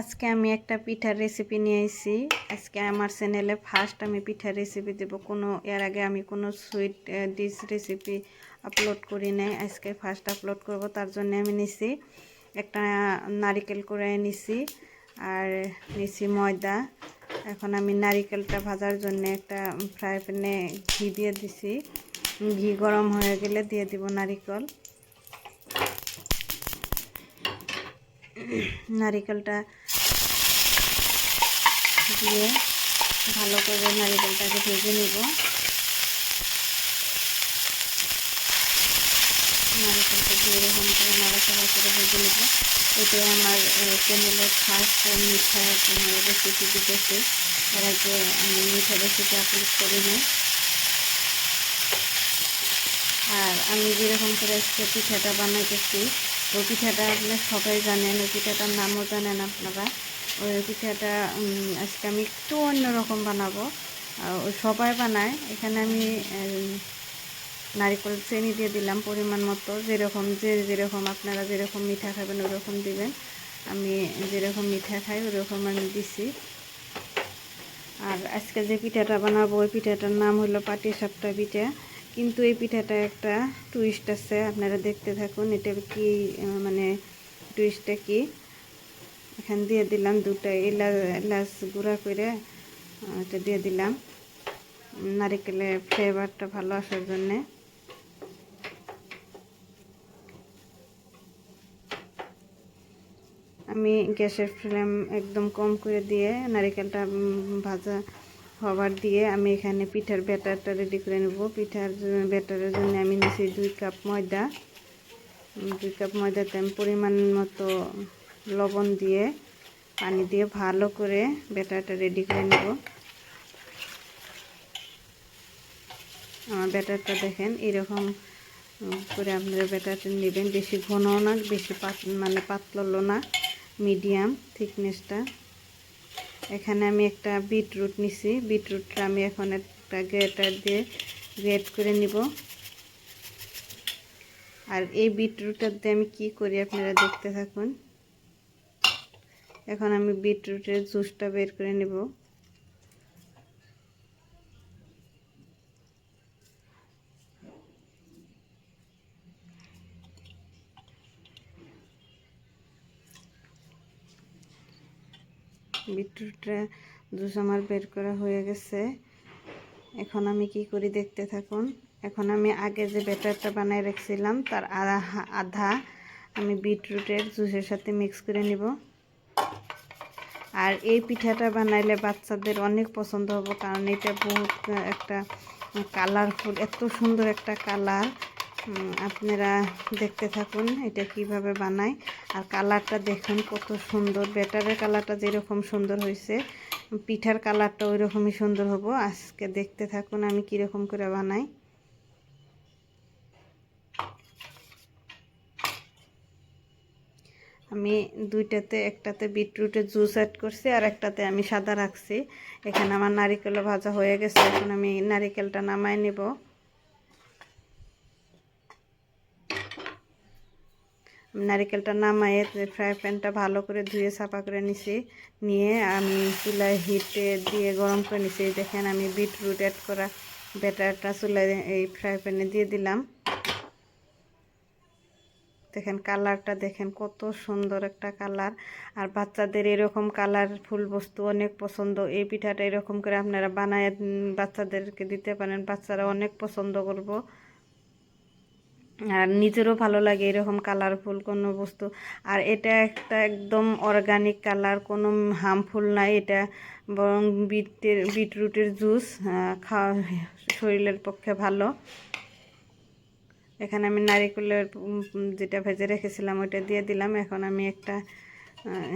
আজকে আমি একটা পিঠার রেসিপি নিয়ে এসেছি আজকে আমার চ্যানেলে ফার্স্ট আমি পিঠার রেসিপি দেবো। কোনো, এর আগে আমি কোনো সুইট ডিশ রেসিপি আপলোড করি নাই। আজকে ফার্স্ট আপলোড করব, তার জন্য আমি নিছি একটা নারিকেল করে নিছি আর নিছি ময়দা। এখন আমি নারিকেলটা ভাজার জন্য একটা ফ্রাই প্যানে ঘি দিয়ে দিছি। ঘি গরম হয়ে গেলে দিয়ে দিব নারিকেল। নারিকেলটা দিয়ে ভালো করে নারিকেলটাকে ভেজে নিব। নারিকেলটা দিয়ে এরকম করে নাড়াচাড়া করে ভেজে নিব। এটাই আমার চ্যানেলের ফার্স্ট মিঠা রেসিপি দিতেছি। এর আগে আমি মিঠা রেসিপি আপলোড করি নাই আর আমি যেরকম করে আজকে পিঠাটা বানাইতেছি ওই পিঠাটা আপনার সবাই জানেন ওই পিঠাটার নামও জানেন আপনারা। ওই পিঠাটা আজকে আমি একটু অন্যরকম বানাবো। সবাই বানায়। এখানে আমি নারিকেল চিনি দিয়ে দিলাম পরিমাণ মতো। যেরকম, যে যেরকম আপনারা যেরকম মিঠা খাবেন ওরকম দিবেন। আমি যেরকম মিঠা খাই ওরকম আমি দিছি। আর আজকে যে পিঠাটা বানাবো, ওই পিঠাটার নাম হলো পাটি সাপটা পিঠা। কিন্তু এই পিঠাটা একটা টুইস্ট আছে, আপনারা দেখতে থাকুন, এটা কি মানে টুইস্টটা কি? এখান দিয়ে দিলাম দুটা এলাচ গুঁড়া করে এটা দিয়ে দিলাম। নারিকেলের ফ্লেভারটা ভালো আসার জন্যে। আমি গ্যাসের ফ্লেম একদম কম করে দিয়ে নারিকেলটা ভাজা হবার দিয়ে আমি এখানে পিঠার ব্যাটারটা রেডি করে নেব। পিঠার ব্যাটারের জন্য আমি নিচ্ছি দুই কাপ ময়দা। দুই কাপ ময়দাতে আমি পরিমাণ মতো লবণ দিয়ে পানি দিয়ে ভালো করে ব্যাটারটা রেডি করে নেব। আমার ব্যাটারটা দেখেন, এরকম করে আপনারা ব্যাটারটা নেবেন। বেশি ঘনও না, বেশি পাত মানে পাতলো না। মিডিয়াম থিকনেসটা এখানে আমি একটা বিটরুট নিছি। বিটরুটটা আমি এখন একটা গ্রেটার দিয়ে গ্রেট করে নিব। আর এই বিটরুটটার দিয়ে আমি কি করি আপনারা দেখতে থাকুন। এখন আমি বিটরুটের জুসটা বের করে নেব। বিটরুটটা জুস আমার বের করা হয়ে গেছে। এখন আমি কি করি দেখতে থাকুন। এখন আমি আগে যে ব্যাটারটা বানায় রেখেছিলাম, তার আধা আমি বিটরুটের জুসের সাথে মিক্স করে নিব। আর এই পিঠাটা বানাইলে বাচ্চাদের অনেক পছন্দ হবে, কারণ এটা বহুত একটা কালারফুল এত সুন্দর একটা কালার আপনারা দেখতে থাকুন এটা কীভাবে বানায়। আর কালারটা দেখুন কত সুন্দর। ব্যাটারের কালারটা যেরকম সুন্দর হয়েছে, পিঠার কালারটা ওই রকমই সুন্দর হব। আজকে দেখতে থাকুন আমি কীরকম করে বানাই। আমি দুইটাতে, একটাতে বিটরুটের জুস অ্যাড করছি আর একটাতে আমি সাদা রাখছি। এখানে আমার নারিকেলও ভাজা হয়ে গেছে, এখন আমি নারিকেলটা নামাই নেব। নারিকেলটা নামায়ে ফ্রাই প্যানটা ভালো করে ধুয়ে সাফা করে নিছি। নিয়ে আমি চুলায় হিটে দিয়ে গরম করে নিছি। দেখেন আমি বিটরুট অ্যাড করা ব্যাটারটা চুলায় এই ফ্রাই প্যানে দিয়ে দিলাম। দেখেন কালারটা দেখেন কত সুন্দর একটা কালার। আর বাচ্চাদের এরকম কালারফুল বস্তু অনেক পছন্দ। এই পিঠাটা এরকম করে আপনারা বানায় বাচ্চাদেরকে দিতে পারেন। বাচ্চারা অনেক পছন্দ করব। আর নিজেরও ভালো লাগে এরকম কালারফুল কোনো বস্তু। আর এটা একটা একদম অর্গানিক কালার কোনো হার্মফুল নাই এটা। বরং বিটের, বিটরুটের জুস খাওয়া শরীরের পক্ষে ভালো। এখানে আমি নারিকেলের যেটা ভেজে রেখেছিলাম ওইটা দিয়ে দিলাম। এখন আমি একটা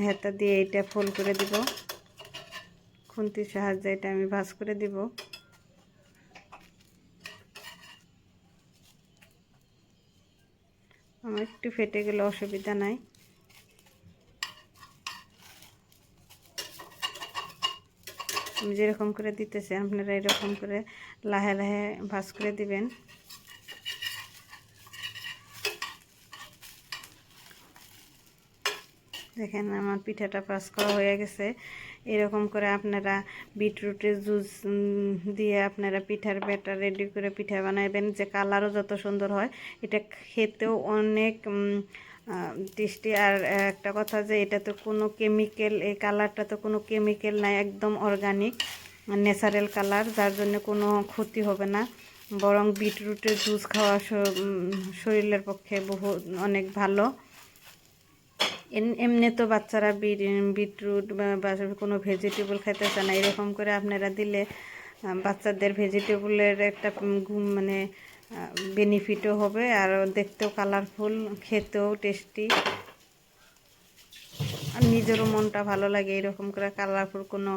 হেতা দিয়ে এটা ফোল করে দিব। খুন্তির সাহায্যে এটা আমি ভাজ করে দিব। আমার একটু ফেটে গেলে অসুবিধা নাই। আমি যেরকম করে দিতেছি, আপনারা এরকম করে লাহে লাহে ভাজ করে দিবেন। দেখেন আমার পিঠাটা পাস করা হয়ে গেছে। এরকম করে আপনারা বিটরুটের জুস দিয়ে আপনারা পিঠার ব্যাটার রেডি করে পিঠা বানাবেন যে কালারও যত সুন্দর হয়, এটা খেতেও অনেক টেস্টি। আর একটা কথা যে এটা তো কোনো কেমিক্যাল, এই কালারটা তো কোনো কেমিক্যাল নাই, একদম অর্গানিক, ন্যাচারাল কালার, যার জন্য কোনো ক্ষতি হবে না। বরং বিটরুটের জুস খাওয়া শরীরের পক্ষে বহু, অনেক ভালো। এমনি তো বাচ্চারা বিট বিটরুট বা কোনো ভেজিটেবল খাইতেছে না। এরকম করে আপনারা দিলে বাচ্চাদের ভেজিটেবলের একটা গুম- মানে বেনিফিটও হবে আর দেখতেও কালারফুল খেতেও টেস্টি আর নিজেরও মনটা ভালো লাগে এরকম করে কালারফুল কোনো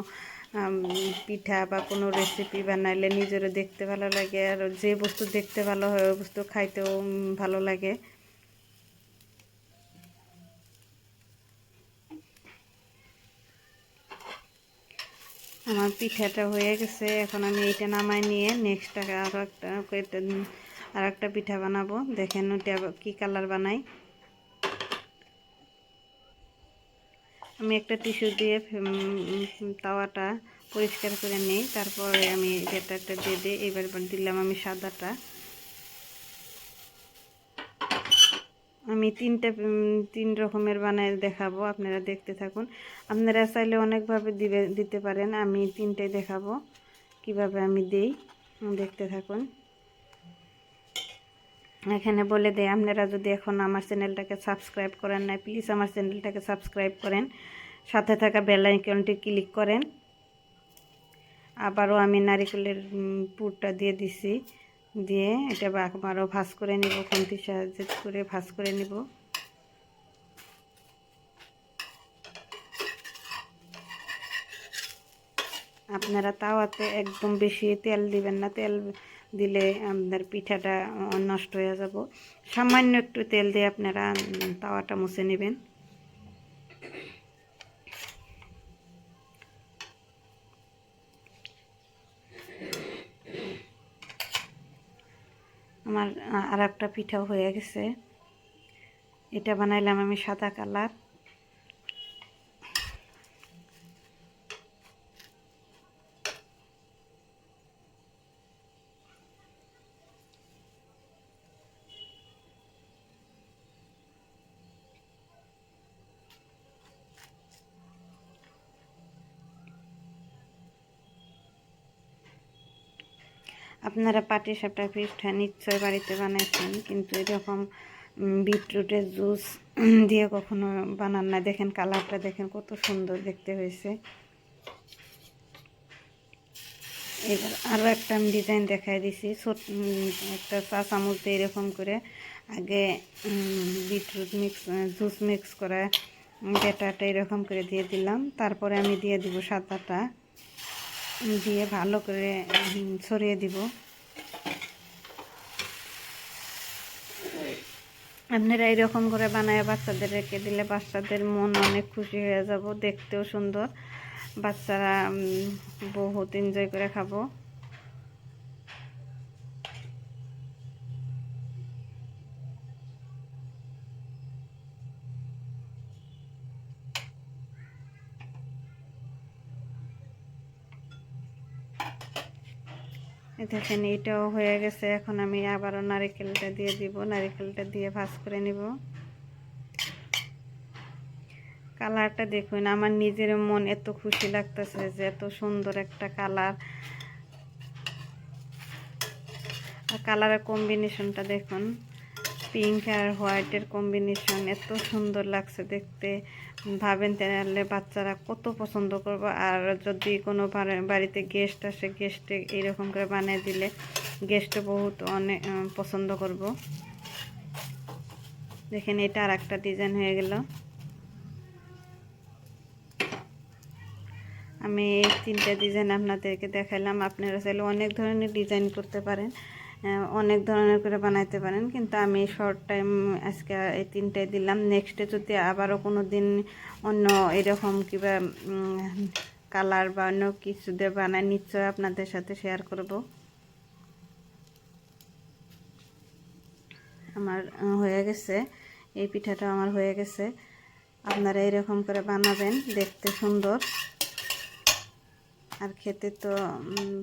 পিঠা বা কোনো রেসিপি বানাইলে নিজেরও দেখতে ভালো লাগে আর যে বস্তু দেখতে ভালো হয়, ওই বস্তু খাইতেও ভালো লাগে। আমার পিঠাটা হয়ে গেছে। এখন আমি এইটা নামাই নিয়ে নেক্সট আরও একটা আর একটা পিঠা বানাবো। দেখেন আবার কী কালার বানাই। আমি একটা টিস্যু দিয়ে তাওয়াটা পরিষ্কার করে নিই। তারপরে আমি যেটা একটা দিয়ে দিই এবার দিলাম আমি সাদাটা। আমি তিনটা তিন রকমের বানায় দেখাবো, আপনারা দেখতে থাকুন। আপনারা চাইলে অনেকভাবে দিবে, দিতে পারেন, আমি তিনটে দেখাবো, কীভাবে আমি দেই, দেখতে থাকুন। এখানে বলে দেয় আপনারা যদি এখন আমার চ্যানেলটাকে সাবস্ক্রাইব করেন না প্লিজ আমার চ্যানেলটাকে সাবস্ক্রাইব করেন। সাথে থাকা বেল আইকনটি ক্লিক করেন। আবারও আমি নারিকেলের পুরটা দিয়ে দিছি। দিয়ে এটা আবারও ভাজ করে নিব, খুন্তির সাহায্যে করে ভাজ করে নিব। আপনারা তাওয়াতে একদম বেশি তেল দিবেন না, তেল দিলে আপনার পিঠাটা নষ্ট হয়ে যাব। সামান্য একটু তেল দিয়ে আপনারা তাওয়াটা মুছে নেবেন। আমার আর একটা পিঠাও হয়ে গেছে। এটা বানাইলাম আমি সাদা কালার। আপনারা পাটি সাপটা পিঠা নিশ্চয় বাড়িতে বানাইছেন, কিন্তু এরকম বিটরুটের জুস দিয়ে কখনো বানান না দেখেন কালারটা, দেখেন কত সুন্দর দেখতে হয়েছে। এবার আরও একটা আমি ডিজাইন দেখাই দিছি। ছোট একটা চা চামচ দিয়ে এরকম করে আগে বিটরুট মিক্স জুস মিক্স করা ব্যাটাটা এরকম করে দিয়ে দিলাম। তারপরে আমি দিয়ে দিব সাদাটা। দিয়ে ভালো করে ছড়িয়ে দিব। আপনারা এরকম করে বানায় বাচ্চাদের রেখে দিলে বাচ্চাদের মন অনেক খুশি হয়ে যাব, দেখতেও সুন্দর। বাচ্চারা বহুত এনজয় করে খাব। দেখেন এটাও হয়ে গেছে, এখন আমি আবারও নারিকেলটা দিয়ে দিব, নারিকেলটা দিয়ে ভাজ করে নিব। কালারটা দেখুন, আমার নিজের মন এত খুশি লাগতেছে যে এত সুন্দর একটা কালার। আর কালারের কম্বিনেশনটা দেখুন, পিঙ্ক আর হোয়াইটের কম্বিনেশন, এত সুন্দর লাগছে দেখতে। ভাবেন তাহলে বাচ্চারা কত পছন্দ করবে। আর যদি কোনো বাড়িতে গেস্ট আসে গেস্টে এইরকম করে বানিয়ে দিলে গেস্টও বহুত অনেক পছন্দ করব। দেখেন এটা আর একটা ডিজাইন হয়ে গেল। আমি এই তিনটা ডিজাইন আপনাদেরকে দেখালাম আপনারা চাইলে অনেক ধরনের ডিজাইন করতে পারেন। অনেক ধরনের করে বানাইতে পারেন, কিন্তু আমি শর্ট টাইম আজকে এই তিনটাই দিলাম। নেক্সটে যদি আবারও কোনো দিন অন্য এরকম কিবা কালার বা অন্য কিছু দিয়ে বানাই নিশ্চয় আপনাদের সাথে শেয়ার করব। আমার হয়ে গেছে। এই পিঠাটা আমার হয়ে গেছে। আপনারা এরকম করে বানাবেন, দেখতে সুন্দর। আর খেতে তো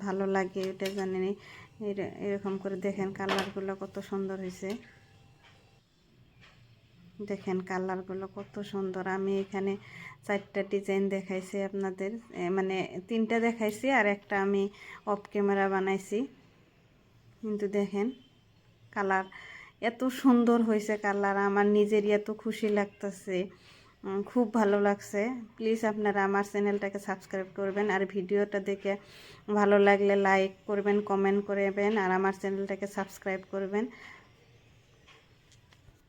ভালো লাগে, এটা জানেনি এরকম করে দেখেন কালারগুলো কত সুন্দর হয়েছে। দেখেন কালারগুলো কত সুন্দর। আমি এখানে চারটা ডিজাইন দেখাইছি আপনাদের। মানে তিনটা দেখাইছি আর একটা আমি অফ ক্যামেরা বানাইছি। কিন্তু দেখেন কালার এত সুন্দর হয়েছে কালার। আমার নিজেরই এত খুশি লাগতেছে। খুব ভালো লাগছে। প্লিজ আপনারা আমার চ্যানেলটাকে সাবস্ক্রাইব করবেন আর ভিডিওটা দেখে ভালো লাগলে লাইক করবেন, কমেন্ট করবেন আর আমার চ্যানেলটাকে সাবস্ক্রাইব করবেন।